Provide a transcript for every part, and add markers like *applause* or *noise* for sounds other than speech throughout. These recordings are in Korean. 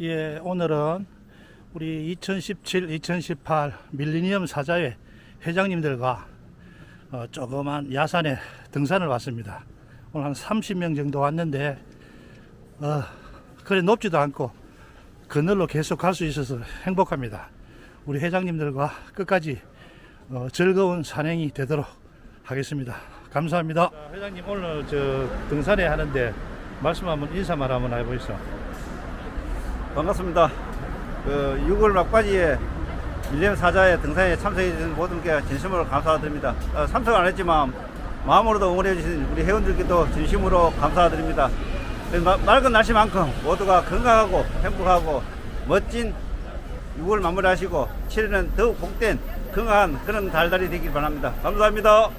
예, 오늘은 우리 2017, 2018 밀리니엄 사자회 회장님들과 어, 조그만 야산에 등산을 왔습니다. 오늘 한 30명 정도 왔는데, 어, 그래 높지도 않고 그늘로 계속 갈 수 있어서 행복합니다. 우리 회장님들과 끝까지 어, 즐거운 산행이 되도록 하겠습니다. 감사합니다. 회장님 오늘 저 등산회 하는데 말씀 한번 인사말 한번 해보시죠. 반갑습니다. 그 6월 막바지에 밀리엄 사자의 등산에 참석해 주신 모든 분께 진심으로 감사드립니다. 어, 참석 안 했지만 마음으로도 응원해 주신 우리 회원들께도 진심으로 감사드립니다. 맑은 날씨만큼 모두가 건강하고 행복하고 멋진 6월 마무리하시고 7일은 더욱 복된 건강한 그런 달달이 되길 바랍니다. 감사합니다.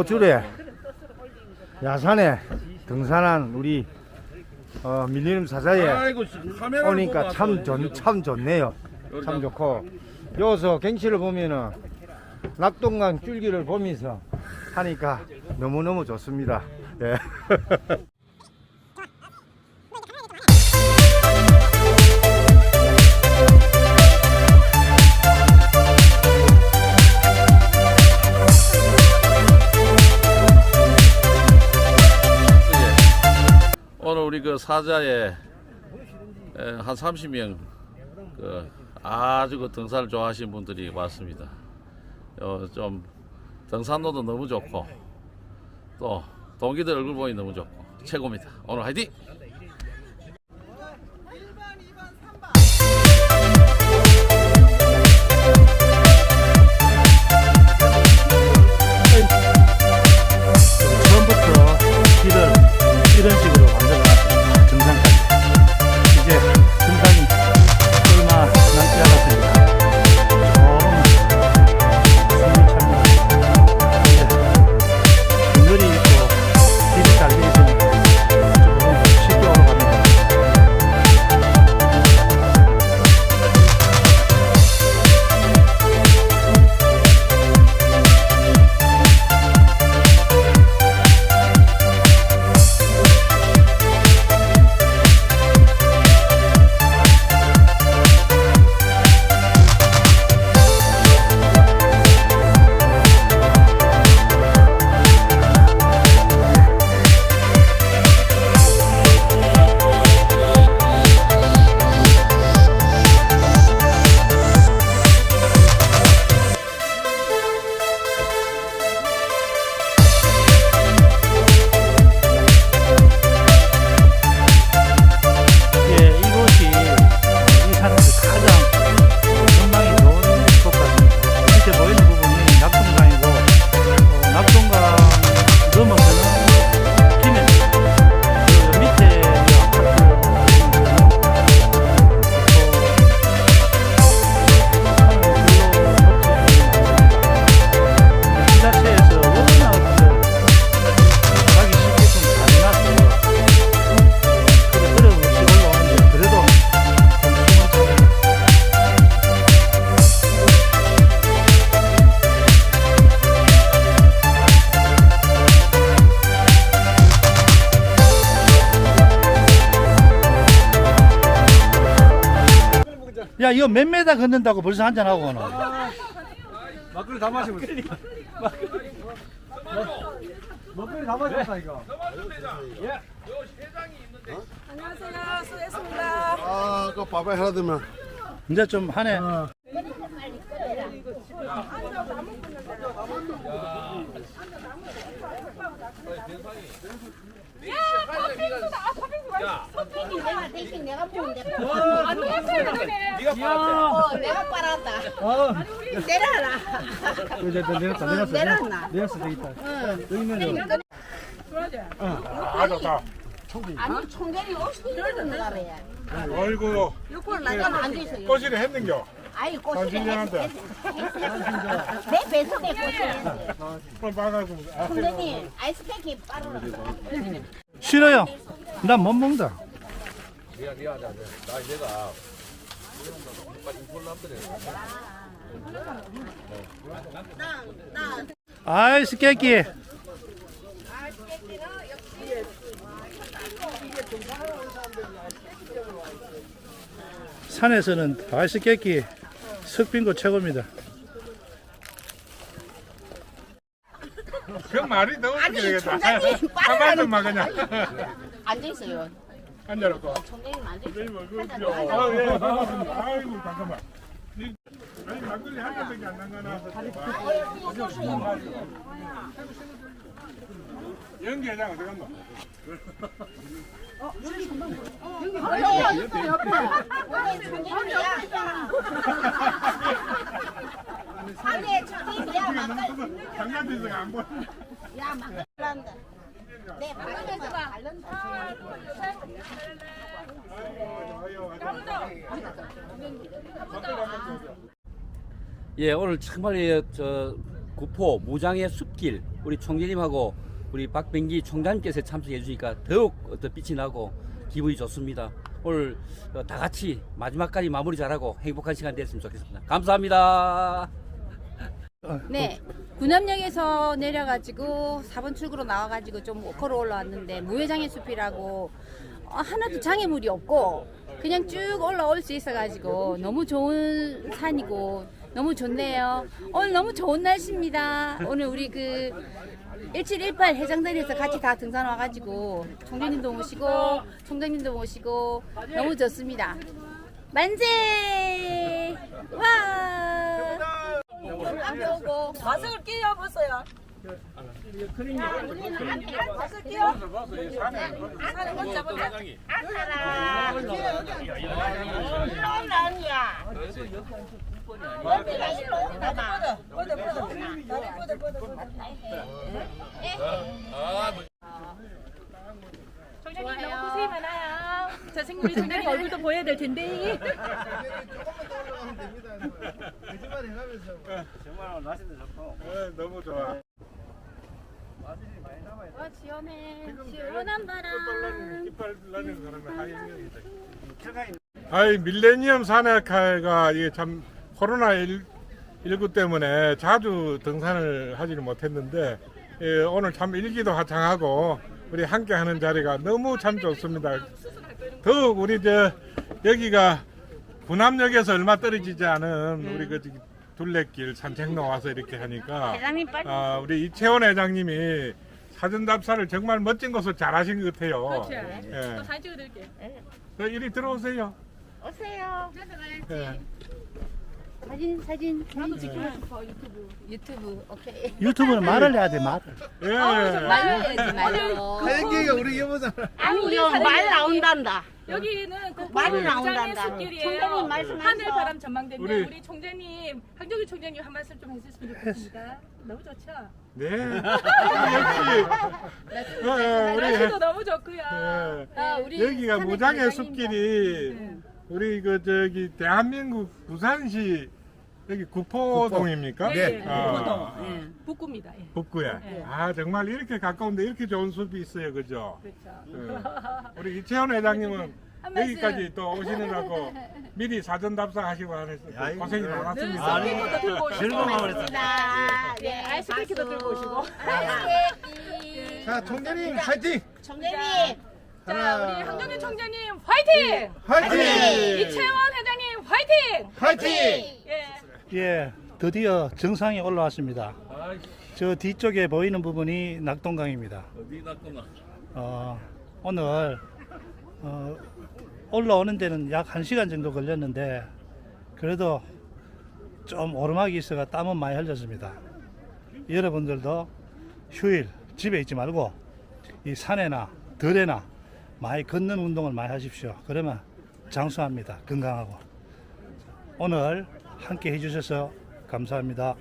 구포줄에 야산에 등산한 우리 어, 밀리엄 사자에 오니까 참, 좋, 참 좋네요. 참 좋고 여기서 경치를 보면은 낙동강 줄기를 보면서 하니까 너무너무 좋습니다. 예. *laughs* 사자에 에, 한 30명 그 아주 그 등산을 좋아하시는 분들이 왔습니다. 어, 좀 등산로도 너무 좋고 또 동기들 얼굴 보니 너무 좋고 최고입니다. 오늘 화이팅! 이거 몇 메다 걷는다고 벌써 한잔 하고 오노? 막걸리 다 마시고 막걸리 다 마셨다 이거. 안녕하세요. 수고했습니다. 아, 그 밥에 하나 더면. 이제 좀 하네 내가 대신 내가 보면 돼. 안 먹었어요, 그네. 어, 내가 빨았다. 어, 내려라. 이제 내렸다, 어, 내렸어. 내렸나? 내렸어. 여기 있는 아 좋다 아니 총대리 50kg 들어가래. 아이고 육골 나가면 안 되세요. 꼬시를 했는겨 아이 꽃이 당신한테. 내 배속에 꽃이 그럼 아, 총대리 아이스팩이 빠르다. 싫어요. 난 못 먹는다. 아이스 깨끼. 산에서는 아이스 깨끼 석빙고 최고입니다. 그 말이 너무 아니, 웃기겠다 총장님, 한막 그냥 앉아 있어요. 앉아놓고 총대리 앉아 있어요. 아, 예, 반갑습니다. 아이고, 잠깐만. 이- 아니, 막걸리 한 잔밖에 안 남가나. 연기회장 어디 갔노? 아니 총대리야 막걸 장난쳐서 안 보여. 야 막걸란다. 내 발에서 발른다. 예, 오늘 정말 예, 저 구포 무장의 숲길 우리 총재님하고 우리 박병기 총장님께서 참석해 주시니까 더욱 어떤 빛이 나고 기분이 좋습니다. 오늘 어, 다 같이 마지막까지 마무리 잘하고 행복한 시간 됐으면 좋겠습니다. 감사합니다. 네. 군함역에서 내려가지고 4번 출구로 나와가지고 좀 걸어 올라왔는데 무회장의 숲이라고 어, 하나도 장애물이 없고 그냥 쭉 올라올 수 있어가지고 너무 좋은 산이고 너무 좋네요. 오늘 너무 좋은 날씨입니다. 오늘 우리 그 1718 해장단에서 같이 다 등산 와가지고 총장님도 모시고 총장님도 모시고 너무 좋습니다. 만세! 와! 안 오고 마스크를 끼워 보세요. 마스크 끼워. 산에 혼자 보자. 총장님 너무 고생이 많아요. 저 생- 우리 총장님 얼굴도 보여야 될 텐데. 정말 날씨도 좋고 예, 너무 좋아. 와 시원해. 시원한 바람. 깃발 나는 하이명이다. 철강이 아이 밀레니엄 산악회가 이게 참 코로나 19 때문에 자주 등산을 하지를 못했는데 예, 오늘 참 일기도 화창하고 우리 함께 하는 자리가 너무 참 좋습니다. 더욱 우리 저 여기가 군함역에서 얼마 떨어지지 않은 우리 그 저기 둘레길 산책로 와서 이렇게 하니까 아, 우리 이채원 회장님이 사전 답사를 정말 멋진 것을 잘하신 것 같아요. 예. 잘 찍어드릴게요. 저 이리 들어오세요. 오세요. 예. 사진 사진 나도 찍고 싶어 유튜브. 유튜브 오케이. 유튜브는 말을 해야 돼 말을. 예. 해야지 말로. 혜영이가 우리 여보잖아. 아니 말 나온단다. 여기는 그 말이 부장의 나온단다. 숲길이에요. 총장님 말씀하세요. 하늘 바람 전망대인데 우리- 우리, 총장님 황정규 총장님 한 말씀 좀 해주시면 좋겠습니다. 너무 좋죠? 네. *laughs* 역시. 어, 어, 우리 날씨도 너무 좋고요. 예. 아, 우리 여기가 무장의. 숲길이 우리 그 저기 대한민국 부산시 여기 구포동입니까? 네, 아, 구포동. 예. 북구입니다. 예. 북구에. 네. 아 정말 이렇게 가까운데 이렇게 좋은 숲이 있어요, 그죠? 그렇죠. 예. 우리 이채원 회장님은 *laughs* 한 말씀. 여기까지 또 오시느라고 미리 사전 답사하시고 아이고, 고생이. 늘 많았습니다. 서핑도 들고 오시고. 즐거움을 했다. 네, 아이스크림도 들고 오시고. 아이스케이크. 자, 총장님 화이팅! 총대리. 자, 우리 황정규 총장님 화이팅! 화이팅! 이채원 회장님 화이팅! 화이팅! 예. 예, 드디어 정상에 올라왔습니다. 저 뒤쪽에 보이는 부분이 낙동강입니다. 어디 났구나. 어, 오늘 어, 올라오는 데는 약 1시간 정도 걸렸는데 그래도 좀 오르막이 있어가 땀은 많이 흘렸습니다. 여러분들도 휴일 집에 있지 말고 이 산에나 들에나 많이 걷는 운동을 많이 하십시오. 그러면 장수합니다. 건강하고. 오늘 함께 해주셔서 감사합니다.